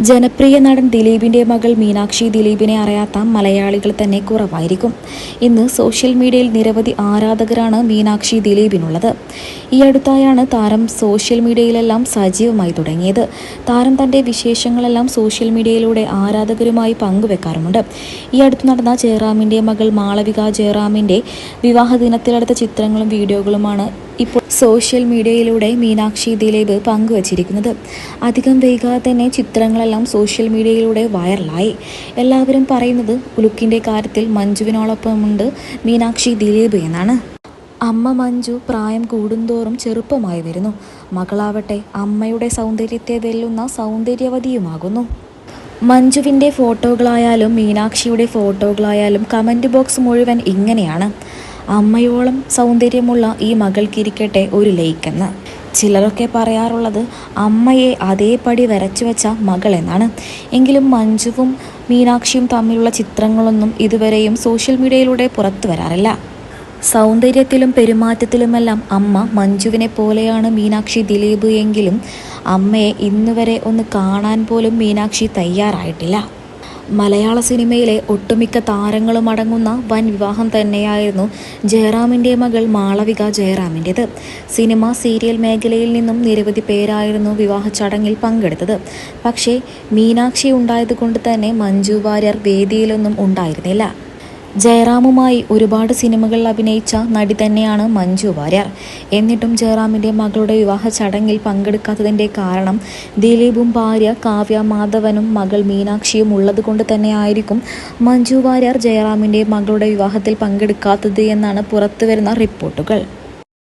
ജനപ്രിയ നടൻ ദിലീപിന്റെ മകൾ മീനാക്ഷി ദിലീപിനെ അറിയാത്ത മലയാളികൾ തന്നെ കുറവായിരിക്കും. ഇന്ന് സോഷ്യൽ മീഡിയയിൽ നിരവധി ആരാധകരാണ് മീനാക്ഷി ദിലീപിനുള്ളത്. ഈ അടുത്തായാണ് താരം സോഷ്യൽ മീഡിയയിലെല്ലാം സജീവമായി തുടങ്ങിയത്. താരം തന്റെ വിശേഷങ്ങളെല്ലാം സോഷ്യൽ മീഡിയയിലൂടെ ആരാധകരുമായി പങ്കുവെക്കാറുമുണ്ട്. ഈ അടുത്ത് നടന്ന ജയറാമിന്റെ മകൾ മാളവിക ജയറാമിന്റെ വിവാഹ ദിനത്തിലെടുത്ത ചിത്രങ്ങളും വീഡിയോകളുമാണ് ഇപ്പോൾ സോഷ്യൽ മീഡിയയിലൂടെ മീനാക്ഷി ദിലീപ് പങ്കുവച്ചിരിക്കുന്നത്. അധികം വൈകാതെ തന്നെ ചിത്രങ്ങളെല്ലാം സോഷ്യൽ മീഡിയയിലൂടെ വൈറലായി. എല്ലാവരും പറയുന്നത് ലുക്കിന്റെ കാര്യത്തിൽ മഞ്ജുവിനോടൊപ്പമുണ്ട് മീനാക്ഷി ദിലീപ് എന്നാണ്. അമ്മ മഞ്ജു പ്രായം കൂടുന്തോറും ചെറുപ്പമായി വരുന്നു. മകളാവട്ടെ അമ്മയുടെ സൗന്ദര്യത്തെ വെല്ലുന്ന സൗന്ദര്യവതിയുമാകുന്നു. മഞ്ജുവിന്റെ ഫോട്ടോകളായാലും മീനാക്ഷിയുടെ ഫോട്ടോകളായാലും കമന്റ് ബോക്സ് മുഴുവൻ ഇങ്ങനെയാണ്. അമ്മയോളം സൗന്ദര്യമുള്ള ഈ മകൾക്കിരിക്കട്ടെ ഒരു ലയിക്കെന്ന്. ചിലരൊക്കെ പറയാറുള്ളത് അമ്മയെ അതേപടി വരച്ചു വെച്ച മകൾ എന്നാണ് എങ്കിലും മഞ്ജുവും മീനാക്ഷിയും തമ്മിലുള്ള ചിത്രങ്ങളൊന്നും ഇതുവരെയും സോഷ്യൽ മീഡിയയിലൂടെ പുറത്തു വരാറില്ല. സൗന്ദര്യത്തിലും പെരുമാറ്റത്തിലുമെല്ലാം അമ്മ മഞ്ജുവിനെ പോലെയാണ് മീനാക്ഷി ദിലീപ് എങ്കിലും അമ്മയെ ഇന്നുവരെ ഒന്ന് കാണാൻ പോലും മീനാക്ഷി തയ്യാറായിട്ടില്ല. മലയാള സിനിമയിലെ ഒട്ടുമിക്ക താരങ്ങളും അടങ്ങുന്ന വൻ വിവാഹം തന്നെയായിരുന്നു ജയറാമിന്റെ മകൾ മാളവിക ജയറാമിന്റേത്. സിനിമ സീരിയൽ മേഖലയിൽ നിന്നും നിരവധി പേരായിരുന്നു വിവാഹ ചടങ്ങിൽ പങ്കെടുത്തത്. പക്ഷേ മീനാക്ഷി ഉണ്ടായതുകൊണ്ട് തന്നെ മഞ്ജു വാര്യർ വേദിയിലൊന്നും ഉണ്ടായിരുന്നില്ല. ജയറാമുമായി ഒരുപാട് സിനിമകളിൽ അഭിനയിച്ച നടി തന്നെയാണ് മഞ്ജു വാര്യർ. എന്നിട്ടും ജയറാമിന്റെ മകളുടെ വിവാഹ ചടങ്ങിൽ പങ്കെടുക്കാത്തതിന്റെ കാരണം ദിലീപും ഭാര്യ കാവ്യ മാധവനും മകൾ മീനാക്ഷിയും ഉള്ളത് കൊണ്ട് തന്നെയായിരിക്കും മഞ്ജു വാര്യർ ജയറാമിന്റെ മകളുടെ വിവാഹത്തിൽ പങ്കെടുക്കാത്തത് എന്നാണ് പുറത്തുവരുന്ന റിപ്പോർട്ടുകൾ.